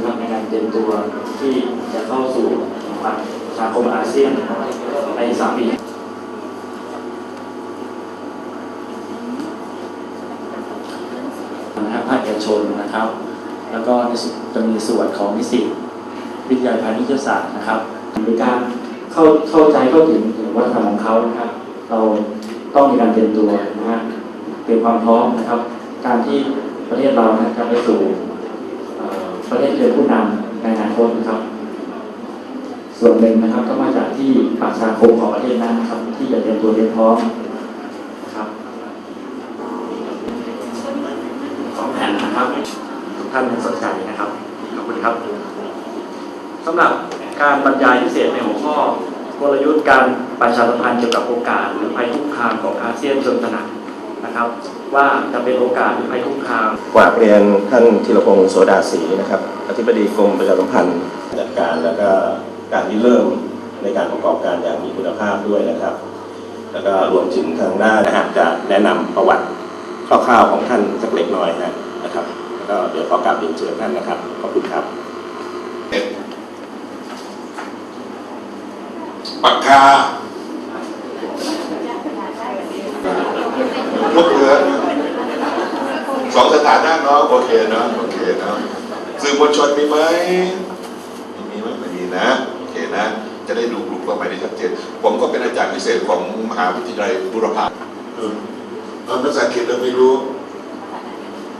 นะครับในการเตรียมตัวที่จะเข้าสู่ประชาคมอาเซียนในสามปีนะครับภาคเอกชนนะครับ แล้วก็จะมีส่วนของนิสิตวิทยาพาณิชยศาสตร์นะครับในการเข้าเข้าใจเข้าถึงถึงวัฒนธรรมของเขานะครับ เราต้องมีการเตรียมตัวนะฮะเตรียมความพร้อมนะครับ การที่ประเทศเรานะครับไปสู่ อประเทศที่เป็นผู้นำในอนาคตนะครับ ส่วนหนึ่งนะครับก็มาจากที่ประชาคมของประเทศนั้นนะครับ ที่จะเตรียมตัวเตรียมพร้อมนะครับสองแผ่นนะครับ ทุกท่านสนใจนะครับขอบคุณครับสำหรับการบรรยายพิเศษในหัวข้อกลยุทธ์การประชาสัมพันธ์เกี่ยวกับโอกาสหรือภัยคุกคามของอาเซียนเชิงตระหนัก นะครับ ว่าจะเป็นโอกาสหรือภัยคุกคามกราบเรียนท่านธีรพงศ์โสดาศรีนะครับอธิบดีกรมประชาสัมพันธ์จัดการแล้วก็การที่เริ่มในการประกอบการอย่างมีคุณภาพด้วยนะครับ แล้วก็รวมถึงทางด้านนะฮะจะแนะนำประวัติคร่าวๆของท่านสักเล็กน้อยนะนะครับแล้วก็เดี๋ยวขอกราบเรียนเชิญท่านนะครับขอบคุณครับปากกา ลูกเรือสองสถานะเนาะโอเคเนาะโอเคเนาะสื่อมวลชนมีไหมมีไหมไม่มีนะโอเคนะ จะได้ดูกลุ่มเป้าหมายได้ชัดเจนผมก็เป็นอาจารย์พิเศษของมหาวิทยาลัยบุรพาเออเอาภาษาอังกฤษเราไม่รู้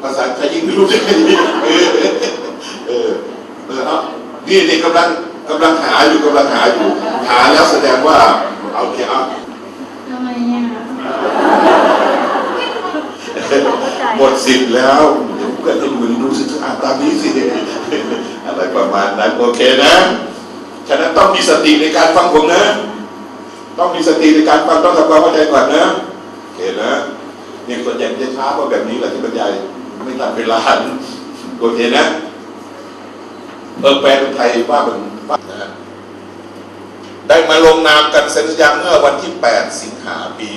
ภาษาไทยยิ่งไม่รู้เลยเออเออเออนี่นี่กำลังกำลังหาอยู่กำลังหาอยู่ หาแล้วแสดงว่าเอาโอเคเอา ทำไมเนี่ย หมด สิทธิ์แล้วเดี๋ยวเพื่อนดูสิอ่านตามนี้สิอะไรประมาณนั้นโอเคนะฉะนั้นต้องมีสติในการฟังผมนะ ต้องมีสติในการฟังต้องทำความเข้าใจก่อนนะโอเคนะเนี่ยส่วนใหญ่จะช้าว่าแบบนี้แหละที่บรรยายไม่ทันเวลาโอเคนะเออแปลเป็นไทยว่าเป็นได้มาลงนามกันเซ็นสัญญาเมื่อวันที่ 8 สิงหาปี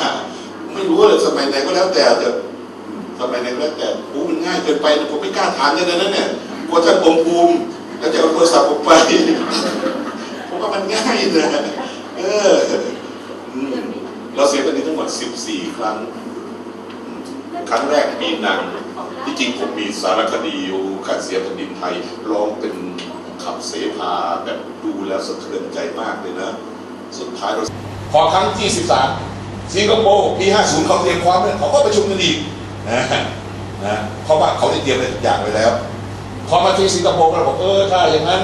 25ไม่รู้เลยสมัยไหนก็แล้วแต่จะ สมัยไหนก็แล้วแต่โอ้มันง่ายเกินไปผมไม่กล้าถามอย่างนั้นนะเนี่ยกลัวท่านผมภูมิแล้วจะเอาโทรศัพท์ผมไปผมว่ามันง่ายนะเอออืมเราเสียกันนี้ทั้งหมด 14 ครั้ง ครั้งแรกปีนัง ที่จริงผมมีสารคดีอยู่การเสียแผ่นดินไทยร้องเป็นขับเสพาแบบดูแล้วสะเทือนใจมากเลยนะ สุดท้ายเราพอครั้งที่ 13 สิงคโปร์ปี 50 เขาเตรียมความเนี่ยเขาก็ประชุมกันอีก นะนะเพราะว่าเขาได้เตรียมอะไรทุกอย่างไว้แล้วพอมาที่สิงคโปร์เราบอกเออถ้าอย่างนั้น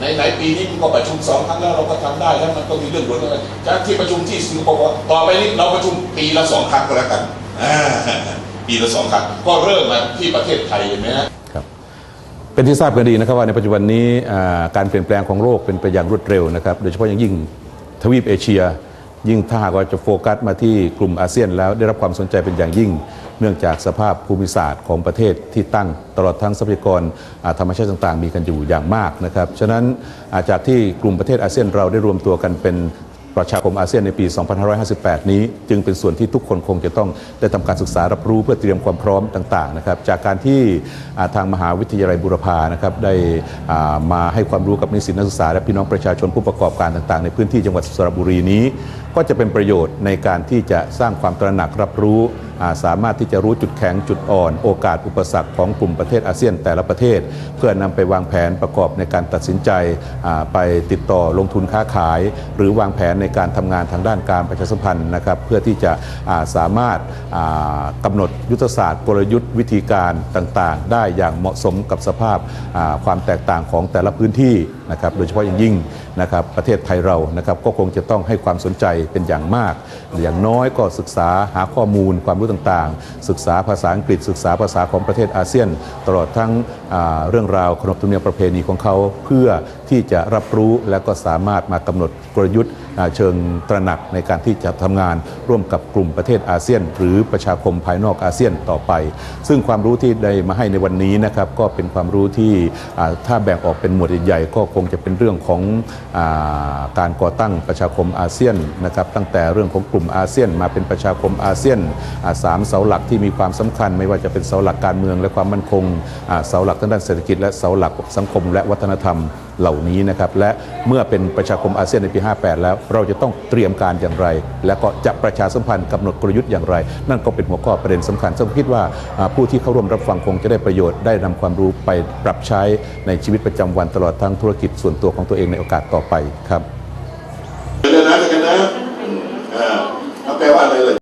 ในไหนๆปีนี้มันก็ประชุมสองครั้งแล้วเราก็ทำได้แล้วมันก็มีเรื่องด่วนอะไรจากที่ประชุมที่สิงคโปร์ต่อไปนี้เราประชุมปีละสองครั้งก็แล้วกันปีละสองครั้งก็เริ่มมาที่ประเทศไทยเห็นไหมฮะครับเป็นที่ทราบกันดีนะครับว่าในปัจจุบันนี้การเปลี่ยนแปลงของโลกเป็นไปอย่างรวดเร็วนะครับโดยเฉพาะอย่างยิ่งทวีปเอเชีย ยิ่งถ้าหากว่าจะโฟกัสมาที่กลุ่มอาเซียนแล้วได้รับความสนใจเป็นอย่างยิ่ง เนื่องจากสภาพภูมิศาสตร์ของประเทศที่ตั้งตลอดทั้งทรัพยากรธรรมชาติต่างๆ มีกันอยู่อย่างมากนะครับฉะนั้นจากที่กลุ่มประเทศอาเซียนเราได้รวมตัวกันเป็นประชาคมอาเซียนในปี 2558 นี้ จึงเป็นส่วนที่ทุกคนคงจะต้องได้ทำการศึกษารับรู้เพื่อเตรียมความพร้อมต่างๆนะครับจากการที่ทางมหาวิทยาลัยบุรพานะครับได้มาให้ความรู้กับนิสิตนักศึกษาและพี่น้องประชาชนผู้ประกอบการต่างๆ ในพื้นที่จังหวัดสระบุรีนี้ ก็จะเป็นประโยชน์ในการที่จะสร้างความตระหนักรับรู้ สามารถที่จะรู้จุดแข็งจุดอ่อน โอกาสอุปสรรคของกลุ่มประเทศอาเซียนแต่ละประเทศ เพื่อนำไปวางแผนประกอบในการตัดสินใจไปติดต่อลงทุนค้าขาย หรือวางแผนในการทำงานทางด้านการประชาสัมพันธ์นะครับเพื่อที่จะาสามารถอ่ากำหนดยุทธศาสตร์กลยุทธ์วิธีการต่างๆ ได้อย่างเหมาะสมกับสภาพาความแตกต่างของแต่ละพื้นที่นะครับโดยเฉพาะอย่างยิ่งนะครับประเทศไทยเรานะครับก็คงจะต้องให้ความสนใจเป็นอย่างมาก อย่างน้อยก็ศึกษาหาข้อมูลความรู้ต่างๆ ศึกษาภาษาอังกฤษ ศึกษาภาษาของประเทศอาเซียน ตลอดทั้งเรื่องราวขนบธรรมเนียมประเพณีของเขาเพื่อที่จะรับรู้และก็สามารถมากำหนดกลยุทธ์เชิงตระหนักในการที่จะทำงานร่วมกับกลุ่มประเทศอาเซียน หรือประชาคมภายนอกอาเซียนต่อไป ซึ่งความรู้ที่ได้มาให้ในวันนี้นะครับก็เป็นความรู้ที่ถ้าแบ่งออกเป็นหมวดใหญ่ๆก็คงจะเป็นเรื่องของอาการก่อตั้งประชาคมอาเซียนนะครับตั้งแต่เรื่องของกลุ่มอาเซียน มาเป็นประชาคมอาเซียนสามเสาหลักที่มีความสำคัญ ไม่ว่าจะเป็นเสาหลักการเมืองและความมั่นคงเสาหลักทางด้านเศรษฐกิจและเสาหลักสังคมและวัฒนธรรมเหล่านี้นะครับและเมื่อเป็นประชาคมอาเซียนในปี 58 แล้ว เราจะต้องเตรียมการอย่างไร และก็จะประชาสัมพันธ์กำหนดกลยุทธ์อย่างไร นั่นก็เป็นหัวข้อประเด็นสำคัญซึ่งผมคิดว่าผู้ที่เข้าร่วมรับฟังคงจะได้ประโยชน์ได้นำความรู้ไปปรับใช้ในชีวิตประจำวันตลอดทั้งธุรกิจส่วนตัวของตัวเองในโอกาสต่อไปครับ